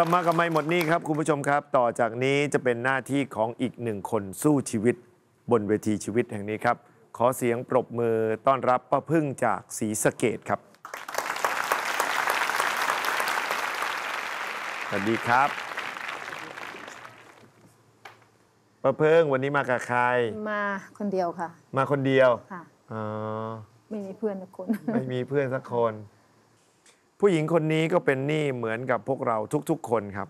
ลับมากับไม่หมดหนี่ครับ คุณผู้ชมครับ ต่อจากนี้จะเป็นหน้าที่ของอีกหนึ่งคนสู้ชีวิต บนเวทีชีวิตแห่งนี้ครับ ขอเสียงปรบมือต้อนรับป้าพึ่งจากศรีสะเกดครับ สวัสดีครับป้าพึ่งวันนี้มากับใคร มาคนเดียวค่ะ มาคนเดียวค่ะอ๋อไม่มีเพื่อนสักคน ไม่มีเพื่อนสักคน ผู้หญิงคนนี้ก็เป็นหนี้เหมือนกับพวกเราทุกๆคนครับ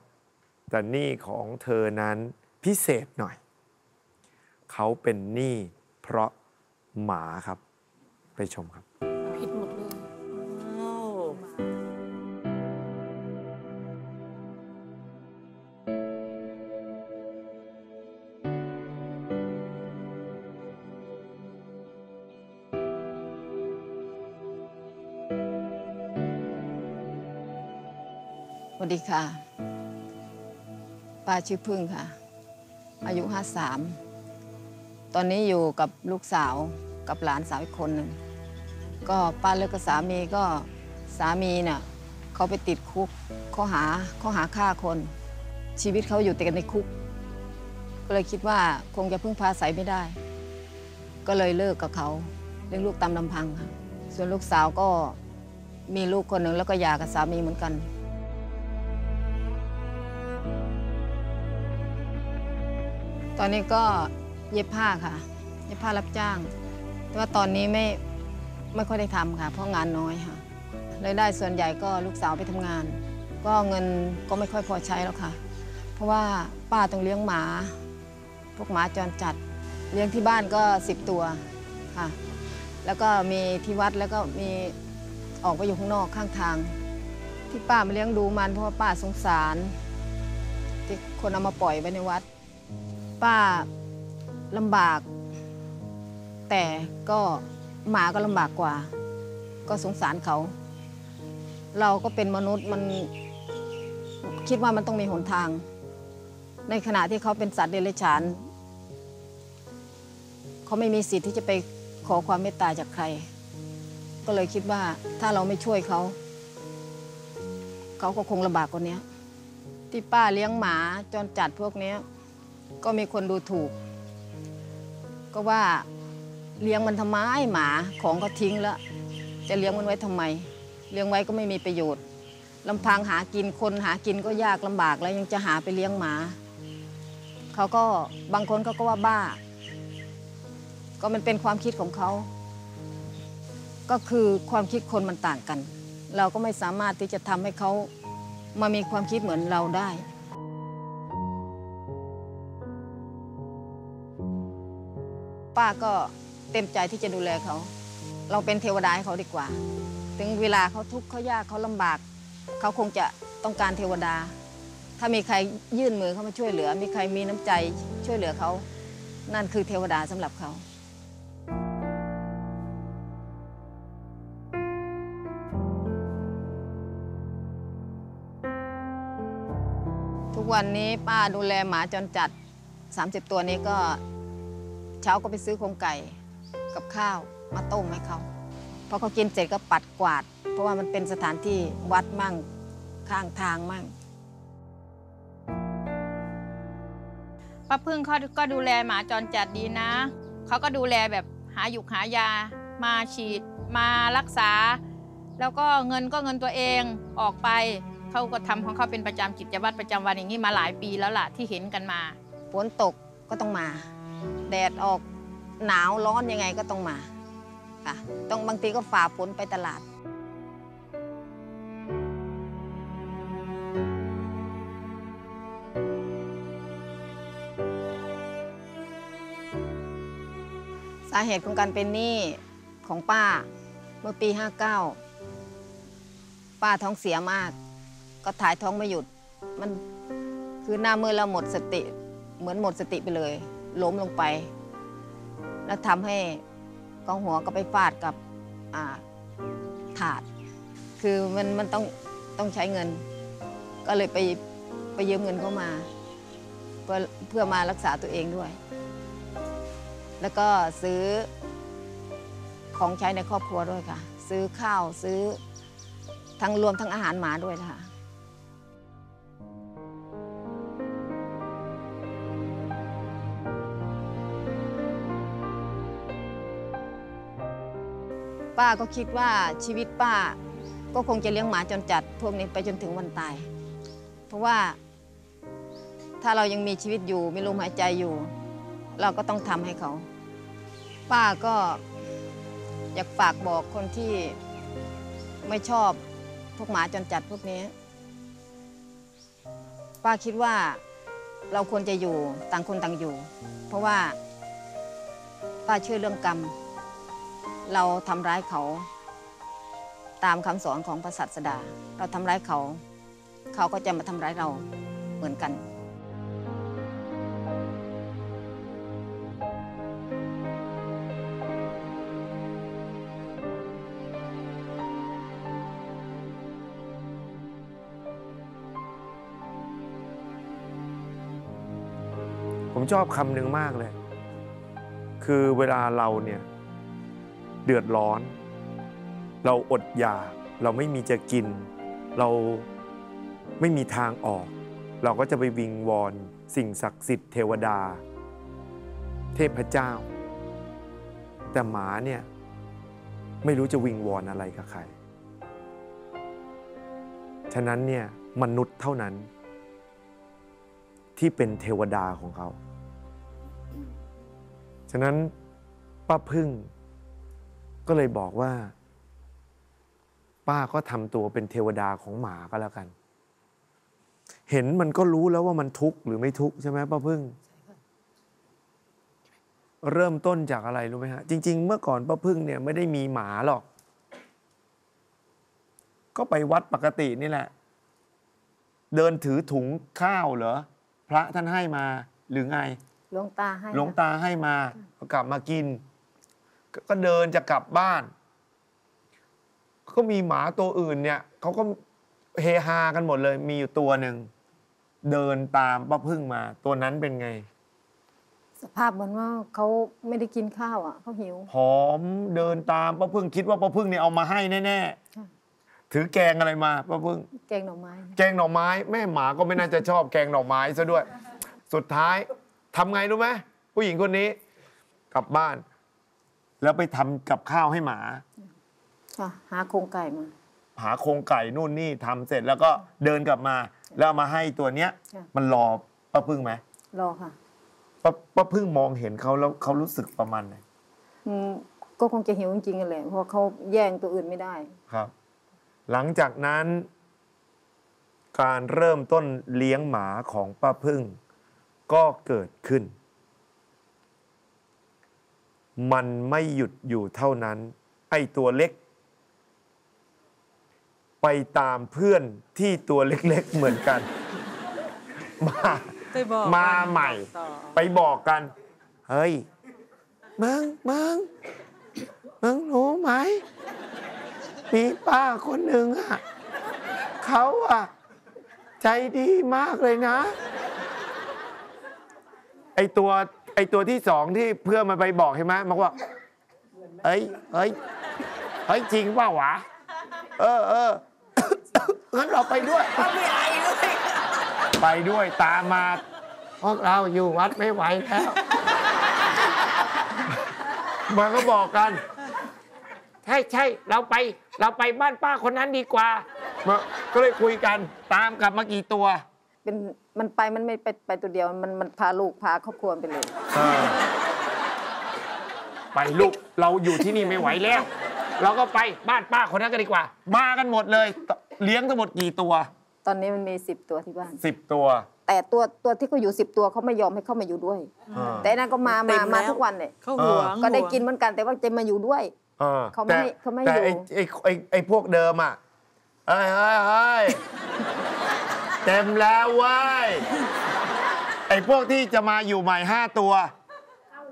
แต่หนี้ของเธอนั้นพิเศษหน่อย เขาเป็นหนี้เพราะหมาครับ ไปชมครับ ผิดหมดเลย สวัสดีค่ะ ป้าชื่อพึ่งค่ะ อายุ 53 ตอนนี้อยู่กับลูกสาวกับหลานสาวอีกคนหนึ่ง ก็ป้าเลิกกับสามีก็สามีเนี่ยเขาไปติดคุกข้อหาข้อหาฆ่าคน ชีวิตเขาอยู่แต่กันในคุก ก็เลยคิดว่าคงจะพึ่งพาใส่ไม่ได้ ก็เลยเลิกกับเขาเลี้ยงลูกตามลำพังค่ะ ส่วนลูกสาวก็มีลูกคนหนึ่งแล้วก็หย่ากับสามีเหมือนกัน ตอนนี้ก็เย็บผ้าค่ะ เย็บผ้ารับจ้าง แต่ว่าตอนนี้ไม่ไม่ค่อยได้ทำค่ะ เพราะงานน้อยค่ะรายได้ส่วนใหญ่ก็ลูกสาวไปทำงาน ก็เงินก็ไม่ค่อยพอใช้แล้วค่ะ เพราะว่าป้าต้องเลี้ยงหมา พวกหมาจรจัด เลี้ยงที่บ้านก็สิบตัวค่ะ แล้วก็มีที่วัดแล้วก็มีออกไปอยู่ข้างนอกข้างทาง ที่ป้ามาเลี้ยงดูมันเพราะว่าป้าสงสาร ที่คนเอามาปล่อยไว้ในวัด ป้าลำบาก แต่ก็หมาก็ลำบากกว่า ก็สงสารเขา เราก็เป็นมนุษย์มันคิดว่ามันต้องมีหนทาง ในขณะที่เขาเป็นสัตว์เดรัจฉาน เขาไม่มีสิทธิ์ที่จะไปขอความเมตตาจากใคร ก็เลยคิดว่าถ้าเราไม่ช่วยเขา เขาก็คงลำบากกว่านี้ที่ป้าเลี้ยงหมาจรจัดพวกนี้ ก็มีคนดูถูก ก็ว่าเลี้ยงมันทำไมหมาของก็ทิ้งแล้ว จะเลี้ยงมันไว้ทำไม เลี้ยงไว้ก็ไม่มีประโยชน์ลำพังหากินคนหากินก็ยากลำบากแล้วยังจะหาไปเลี้ยงหมาเขาก็บางคนเขาก็ว่าบ้า ก็มันเป็นความคิดของเขา ก็คือความคิดคนมันต่างกัน เราก็ไม่สามารถที่จะทำให้เขามามีความคิดเหมือนเราได้ ป้าก็เต็มใจที่จะดูแลเขา เราเป็นเทวดาให้เขาดีกว่า ถึงเวลาเขาทุกข์เขายากเขาลำบาก เขาคงจะต้องการเทวดา ถ้ามีใครยื่นมือเข้ามาช่วยเหลือ มีใครมีน้ำใจช่วยเหลือเขา นั่นคือเทวดาสำหรับเขาทุกวันนี้ป้าดูแลหมาจรจัด 30 ตัวนี้ก็ ช้าก็ไปซื้อโครงไก่กับข้าวมาต้มให้เขาพอเขากินเสร็จก็ปัดกวาด เพราะว่ามันเป็นสถานที่วัดมั่งข้างทางมั่งป้าพึ่งเขาก็ดูแลหมาจรจัดดีนะ เขาก็ดูแลแบบหาหยุกหายา มาฉีด มารักษา แล้วก็เงินก็เงินตัวเองออกไป เขาก็ทำของเขาเป็นประจำกิจวัตรประจำวันอย่างนี้มาหลายปีแล้วล่ะที่เห็นกันมา ฝนตกก็ต้องมา แดดออกหนาวร้อนยังไงก็ต้องมาค่ะต้องบางทีก็ฝ่าฝนไปตลาด สาเหตุของการเป็นหนี้ของป้าเมื่อปี 59 ป้าท้องเสียมาก ก็ถ่ายท้องไม่หยุดมันคือหน้ามือเราหมดสติ เหมือนหมดสติไปเลย ล้มลงไป แล้วทำให้กองหัวก็ไปฟาดกับถาด คือมันมันต้องต้องใช้เงิน ก็เลยไปไปยืมเงินเข้ามาเพื่อเพื่อมารักษาตัวเองด้วย แล้วก็ซื้อของใช้ในครอบครัวด้วยค่ะ ซื้อข้าวซื้อทั้งรวมทั้งอาหารหมาด้วยนะคะ ป้าก็คิดว่าชีวิตป้า ก็คงจะเลี้ยงหมาจนจัดพวกนี้ไปจนถึงวันตาย เพราะว่าถ้าเรายังมีชีวิตอยู่มีลมหายใจอยู่ เราก็ต้องทำให้เขา ป้าก็อยากฝากบอกคนที่ไม่ชอบพวกหมาจนจัดพวกนี้ ป้าคิดว่าเราควรจะอยู่ต่างคนต่างอยู่ เพราะว่าป้าเชื่อเรื่องกรรม เราทำร้ายเขา ตามคำสอนของพระศาสดา เราทำร้ายเขา เขาก็จะมาทำร้ายเราเหมือนกัน ผมชอบคำหนึ่งมากเลย คือเวลาเราเนี่ย เดือดร้อน เราอดอยาก เราไม่มีจะกิน เราไม่มีทางออก เราก็จะไปวิงวอนสิ่งศักดิ์สิทธิ์เทวดา เทพเจ้า แต่หมาเนี่ยไม่รู้จะวิงวอนอะไรกับใคร ฉะนั้นเนี่ยมนุษย์เท่านั้น ที่เป็นเทวดาของเขา ฉะนั้นป้าพึ่ง ก็เลยบอกว่า ป้าก็ทำตัวเป็นเทวดาของหมาก็แล้วกัน เห็นมันก็รู้แล้วว่ามันทุกข์หรือไม่ทุกข์ใช่ไหมป้าพึ่ง เริ่มต้นจากอะไรรู้ไหมฮะ จริง ๆ เมื่อก่อนป้าพึ่งเนี่ยไม่ได้มีหมาหรอก ก็ไปวัดปกตินี่แหละ เดินถือถุงข้าวเหรอ พระท่านให้มาหรือไง หลวงตาให้หลวงตาให้มาก็กลับมากิน กก็เดินจะกลับบ้าน ก็มีหมาตัวอื่นเนี่ยเขาก็เฮฮากันหมดเลย มีอยู่ตัวหนึ่งเดินตามป้าพึ่งมา ตัวนั้นเป็นไง สภาพเหมือนว่าเขาไม่ได้กินข้าวอะเขาหิวผอมเดินตามป้าพึ่งคิดว่าป้าพึ่งเนี่ยเอามาให้แน่ใช่ๆถือแกงอะไรมาป้าพึ่ง แกงหน่อไม้ แกงหน่อไม้ แม่หมาก็ไม่น่าจะชอบแกงหน่อไม้ซะด้วย สุดท้ายทำไงรู้ไหมผู้หญิงคนนี้ กลับบ้าน แล้วไปทำกับข้าวให้หมา ค่ะ หาโครงไก่มา หาโครงไก่นู่นนี่ทำเสร็จแล้วก็เดินกลับมา แล้วเอามาให้ตัวเนี้ยค่ะมันรอป้าพึ่งไหมรอค่ะป้าป้าพึ่งมองเห็นเขาแล้วเขารู้สึกประมาณไหนอืมก็คงจะหิวจริงๆกันแหละเพราะเขาแย่งตัวอื่นไม่ได้ ครับ หลังจากนั้น การเริ่มต้นเลี้ยงหมาของป้าพึ่ง ก็เกิดขึ้น มันไม่หยุดอยู่เท่านั้น ไอ้ตัวเล็ก ไปตามเพื่อนที่ตัวเล็กๆเหมือนกัน มาไปบอกมากันใหม่ ต่อ ไปบอกกัน เฮ้ย มึง มึง มึงรู้ไหม มีป้าคนหนึ่งอะเขาอะ ใจดีมากเลยนะ ไอตัว ไอตัวที่สองที่เพื่อนมันไปบอกใช่ไหมมันก็บอกเอ้ยเอ้ยเฮ้ยจริงเปล่าวะเออเอองั้นเราไปด้วย ไปด้วยตามมา พวกเราอยู่วัดไม่ไหวแล้ว มันก็บอกกัน ใช่ใช่เราไป เราไปบ้านป้าคนนั้นดีกว่ามาก็เลยคุยกันตามกลับมากี่ตัว เป็นมันไปมันไม่ไปไปตัวเดียว มันมันพาลูกพาครอบครัวไปเลยไปลูกเราอยู่ที่นี่ไม่ไหวแล้ว เราก็ไปบ้านป้าคนนั้นกันดีกว่า มากันหมดเลย เลี้ยงทั้งหมดกี่ตัว ตอนนี้มันมีสิบตัวที่บ้านสิบตัว แต่ตัวตัวที่เขาอยู่สิบตัวเขาไม่ยอมให้เข้ามาอยู่ด้วยอ่าแต่อันนั้นก็มาเต็มามแล้วมาทุกวันเลยเขาห่วงก็ได้ห่วงกินเหมือนกันแต่ว่าจะมาอยู่ด้วยออเขาไม่แต่ให้เขาไม่แต่อยู่ ไอ้ไอ้ไอ้ไอ้พวกเดิมอะเฮ้ยเฮ้ยเฮ้ย เต็มแล้วเว้ย ไอ้พวกที่จะมาอยู่ใหม่ห้าตัว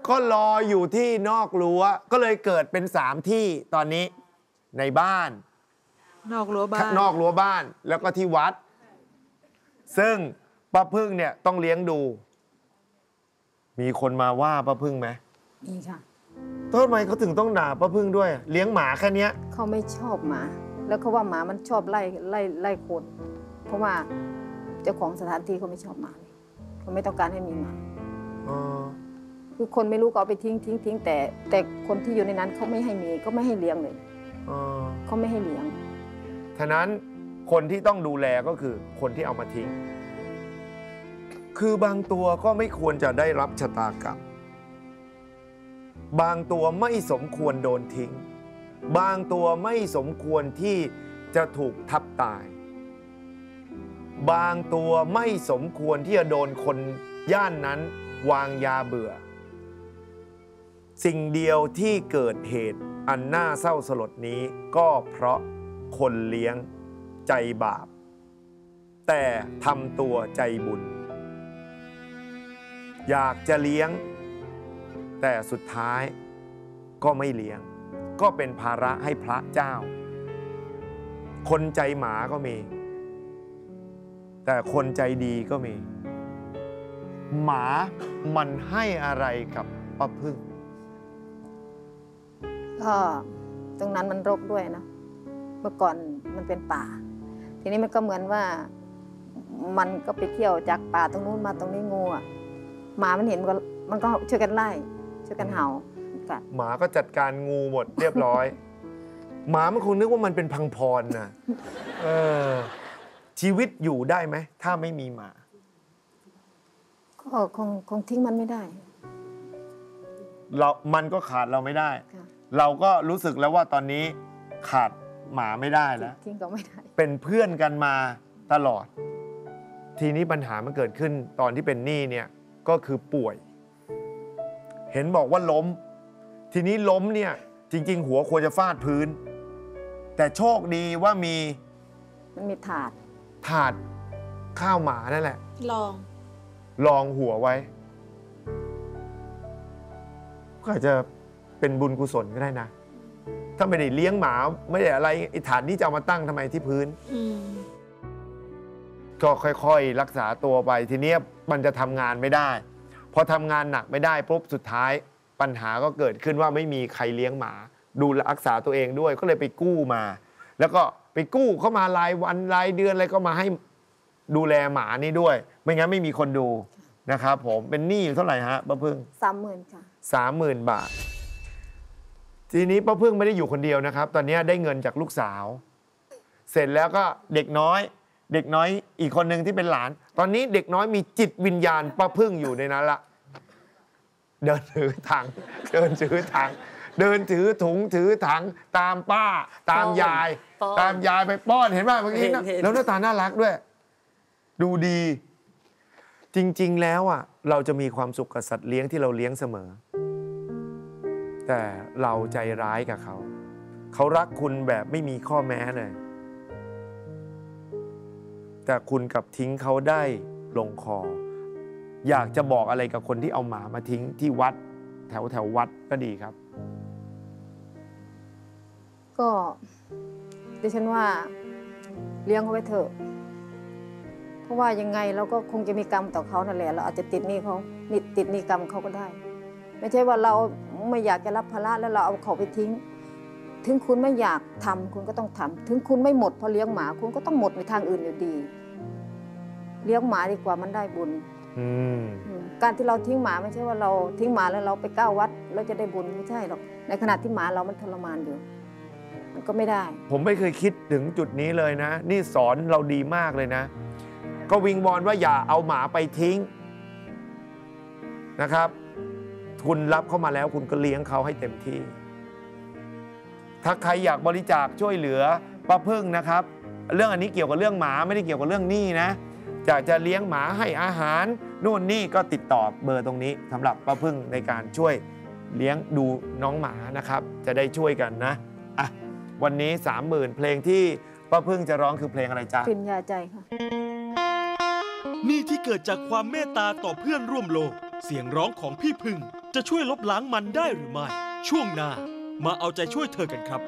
ก็รออยู่ที่นอกรั้ว ก็เลยเกิดเป็นสามที่ตอนนี้ในบ้าน นอกรั้วบ้านนอกรั้วบ้านแล้วก็ที่วัด ซึ่งป้าพึ่งเนี่ยต้องเลี้ยงดู มีคนมาว่าป้าพึ่งไหมนี่ค่ะทำไมเขาถึงต้องด่าป้าพึ่งด้วย เลี้ยงหมาแค่เนี้ยเขาไม่ชอบหมา แล้วเขาว่าหมามันชอบไล่ไล่ไล่คน เพราะว่า เจ้าของสถานที่เขาไม่ชอบหมาเลยเขาไม่ต้องการให้มีหมาอ๋อคือคนไม่รู้ก็เอาไปทิ้งทิ้งทิ้งแต่แต่คนที่อยู่ในนั้นเขาไม่ให้มีก็ไม่ให้เลี้ยงเลยอเออเขาไม่ให้เลี้ยงฉะนั้นคนที่ต้องดูแลก็คือคนที่เอามาทิ้ง คือบางตัวก็ไม่ควรจะได้รับชะตากรรมบางตัวไม่สมควรโดนทิ้ง บางตัวไม่สมควรที่จะถูกทับตาย บางตัวไม่สมควรที่จะโดนคนย่านนั้นวางยาเบื่อ สิ่งเดียวที่เกิดเหตุอันน่าเศร้าสลดนี้ก็เพราะคนเลี้ยงใจบาป แต่ทำตัวใจบุญ อยากจะเลี้ยง แต่สุดท้ายก็ไม่เลี้ยง ก็เป็นภาระให้พระเจ้า คนใจหมาก็มี แต่คนใจดีก็มี หมามันให้อะไรกับป้าพึ่ง ก็ตรงนั้นมันรกด้วยนะ เมื่อก่อนมันเป็นป่า ทีนี้มันก็เหมือนว่า มันก็ไปเที่ยวจากป่าตรงนู้นมาตรงนี้งูอะหมามันเห็นมันก็มันก็ช่วยกันไล่ช่วยกันเห่ากัดหมาก็จัดการงูหมดเรียบร้อย หมามันคงนึกว่ามันเป็นพังพรนะเออ ชีวิตอยู่ได้ไหม ถ้าไม่มีหมา ก็คงคงทิ้งมันไม่ได้ เรา มันก็ขาดเราไม่ได้ ค่ะเราก็รู้สึกแล้วว่าตอนนี้ขาดหมาไม่ได้แล้ว ทิ้งก็ไม่ได้ เป็นเพื่อนกันมาตลอด ทีนี้ปัญหามันเกิดขึ้นตอนที่เป็นหนี้เนี่ยก็คือป่วย เห็นบอกว่าล้ม ทีนี้ล้มเนี่ยจริง ๆ หัวควรจะฟาดพื้น แต่โชคดีว่ามีมันมีถาด ถาดข้าวหมานั่นแหละ ลองรองหัวไว้ ก็อาจจะเป็นบุญกุศลก็ได้นะ ถ้าไม่ได้เลี้ยงหมาไม่ได้อะไรไอ้ฐานนี้จะเอามาตั้งทำไมที่พื้น อืม ก็ค่อยๆ รักษาตัวไปทีเนี้ยมันจะทำงานไม่ได้พอทำงานหนักไม่ได้ปุ๊บสุดท้ายปัญหาก็เกิดขึ้นว่าไม่มีใครเลี้ยงหมา ดูแลรักษาตัวเองด้วยก็เลยไปกู้มา แล้วก็ไปกู้เข้ามารายวันรายเดือนอะไรก็มาให้ดูแลหมานี่ด้วย ไม่งั้นไม่มีคนดูนะครับผมเป็นหนี้อยู่เท่าไหร่ฮะป้าพึ่งสามหมื่นค่ะสามหมื่นบาท ทีนี้ป้าพึ่งไม่ได้อยู่คนเดียวนะครับ ตอนนี้ได้เงินจากลูกสาว เสร็จแล้วก็เด็กน้อย เด็กน้อยอีกคนหนึ่งที่เป็นหลาน ตอนนี้เด็กน้อยมีจิตวิญญาณป้าพึ่งอยู่ในนั้นละเดินถือถังเดินถือถัง เดินถือถุงถือถังตามป้าตามยาย ป้อนตามยายไปป้อนเห็นป่ะเมื่อกี้นะเห็นเห็น แล้วหน้าตาน่ารักด้วย ดูดี จริง ๆ แล้วอะเราจะมีความสุขกับสัตว์เลี้ยงที่เราเลี้ยงเสมอ แต่เราใจร้ายกับเขา เขารักคุณแบบไม่มีข้อแม้เลย แต่คุณกลับทิ้งเขาได้ลงคอ อยากจะบอกอะไรกับคนที่เอาหมามาทิ้งที่วัด แถวแถววัดก็ดีครับ ก็ดิฉันว่าเลี้ยงเขาไว้เถอะ เพราะว่ายังไงเราก็คงจะมีกรรมต่อเขานั่นแหละ เราอาจจะติดหนี้เขานิดติดหนี้กรรมเขาก็ได้ ไม่ใช่ว่าเราไม่อยากจะรับภาระแล้วเราเอาเขาไปทิ้ง ถึงคุณไม่อยากทำคุณก็ต้องทำถึงคุณไม่หมดเพราะเลี้ยงหมาคุณก็ต้องหมดในทางอื่นอยู่ดี เลี้ยงหมาดีกว่ามันได้บุญอืมอืมการที่เราทิ้งหมาไม่ใช่ว่าเราทิ้งหมาแล้วเราไปก้าววัดเราจะได้บุญไม่ใช่หรอก ในขณะที่หมาเรามันทรมานอยู่ มันก็ไม่ได้ ผมไม่เคยคิดถึงจุดนี้เลยนะ นี่สอนเราดีมากเลยนะ ก็วิงวอนว่าอย่าเอาหมาไปทิ้งนะครับ คุณรับเข้ามาแล้วคุณก็เลี้ยงเขาให้เต็มที่ ถ้าใครอยากบริจาคช่วยเหลือป้าพึ่งนะครับ เรื่องอันนี้เกี่ยวกับเรื่องหมาไม่ได้เกี่ยวกับเรื่องหนี้นะอยากจะเลี้ยงหมาให้อาหารนู่นนี่ก็ติดต่อเบอร์ตรงนี้สำหรับป้าพึ่งในการช่วยเลี้ยงดูน้องหมานะครับ จะได้ช่วยกันนะอะ วันนี้ 30,000 เพลงที่ป้าพึ่งจะร้องคือเพลงอะไรจ๊ะปิญญาใจค่ะหนี่ที่เกิดจากความเมตตาต่อเพื่อนร่วมโลก เสียงร้องของพี่พึ่งจะช่วยลบล้างมันได้หรือไม่ ช่วงหน้า มาเอาใจช่วยเธอกันครับ